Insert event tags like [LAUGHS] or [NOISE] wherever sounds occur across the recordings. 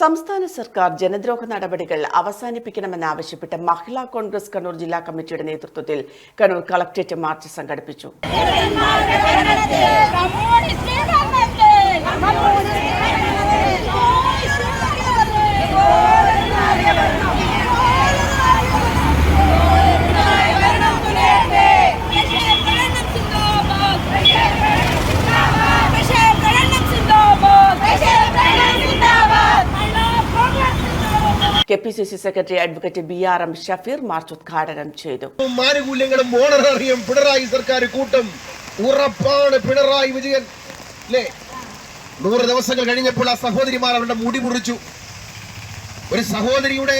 സംസ്ഥാന സർക്കാർ ജനദ്രോഹ നടപടികൾ അവസാനിപ്പിക്കണമെന്നാവശ്യപ്പെട്ട് മഹിളാ കോൺഗ്രസ് കണ്ണൂർ ജില്ലാ കമ്മിറ്റിയുടെ നേതൃത്വത്തിൽ കണ്ണൂർ കളക്ടറേറ്റ് മാർച്ച് സംഘടിപ്പിച്ചു. K P C C secretary advocate B R M Shafeer march ഉദ്ഘാടനം ചെയ്തു. പിണറായി സർക്കാർ കൂട്ടും ഉറപ്പാണ് പിണറായി വിജയൻ. നൂറ് ദിവസങ്ങൾ കഴിഞ്ഞപ്പോൾ ആ സഹോദരിമാർ അവരുടെ മുടി മുറിച്ചു. ഒരു സഹോദരിയുടെ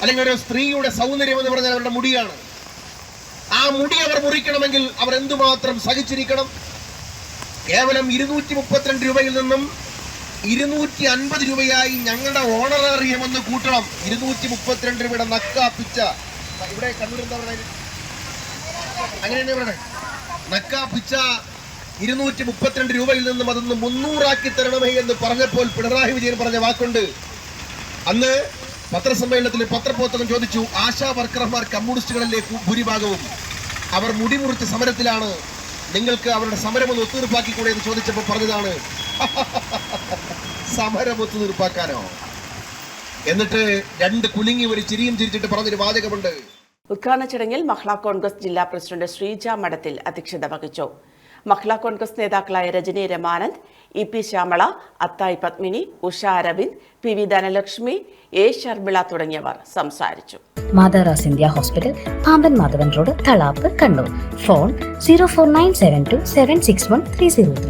അല്ലെങ്കിൽ ഒരു സ്ത്രീയുടെ സൗന്ദര്യം എന്ന് പറഞ്ഞാൽ അവരുടെ മുടിയാണ്. ആ മുടി അവർ മുറിക്കണമെങ്കിൽ അവർ എന്തുമാത്രം സഹിച്ചിരിക്കണം? കേവലം ഇരുന്നൂറ്റി മുപ്പത്തിരണ്ട് രൂപയിൽ നിന്നും ഇരുന്നൂറ്റി അൻപത് രൂപയായി ഞങ്ങളുടെ ഓണററിയം ഒന്ന് കൂട്ടണം. ഇരുന്നൂറ്റി മുപ്പത്തിരണ്ട് രൂപയുടെ നക്കാപ്പിച്ച ഇവിടെ കണ്ണൂർ എന്താ പറയുന്നത്? അങ്ങനെയാണ് ഇവിടെ നക്കാപ്പിച്ച ഇരുന്നൂറ്റി മുപ്പത്തിരണ്ട് രൂപയിൽ നിന്നും അതൊന്ന് മുന്നൂറാക്കി തരണമേ എന്ന് പറഞ്ഞപ്പോൾ പിണറായി വിജയൻ പറഞ്ഞ വാക്കുണ്ട്. അന്ന് പത്രസമ്മേളനത്തിൽ പത്രപ്രവർത്തകൻ ചോദിച്ചു ആശാ വർക്കർമാർ കമ്മ്യൂണിസ്റ്റുകളിലെ ഭൂരിഭാഗവും അവർ മുടിമുറിച്ച സമരത്തിലാണ്. നിങ്ങൾക്ക് അവരുടെ സമരം ഒന്ന് ഒത്തുതീർപ്പാക്കിക്കൂടെ? എന്ന് ചോദിച്ചപ്പോൾ പറഞ്ഞതാണ് [LAUGHS] സമരം തീർപ്പാക്കാനോ എന്നിട്ട് രണ്ട് കുലുങ്ങി ഒരു ചിരിയും ചിരിച്ചിട്ട് പറഞ്ഞൊരു വാചകമുണ്ട്. ഉദ്ഘാടന ചടങ്ങിൽ മഹിളാ കോൺഗ്രസ് ജില്ലാ പ്രസിഡന്റ് ശ്രീജ മഠത്തിൽ അധ്യക്ഷത വഹിച്ചു. മഹിളാ കോൺഗ്രസ് നേതാക്കളായ Rajani Ramanand E P Shyamala Athai Padmini Usha Aravind P V Dhanalakshmi A Sharmila തുടങ്ങിയവർ സംസാരിച്ചു. Matharas India hospital Pamban Madhavan road Thalap Kannur phone zero four nine seven two seven six one three zero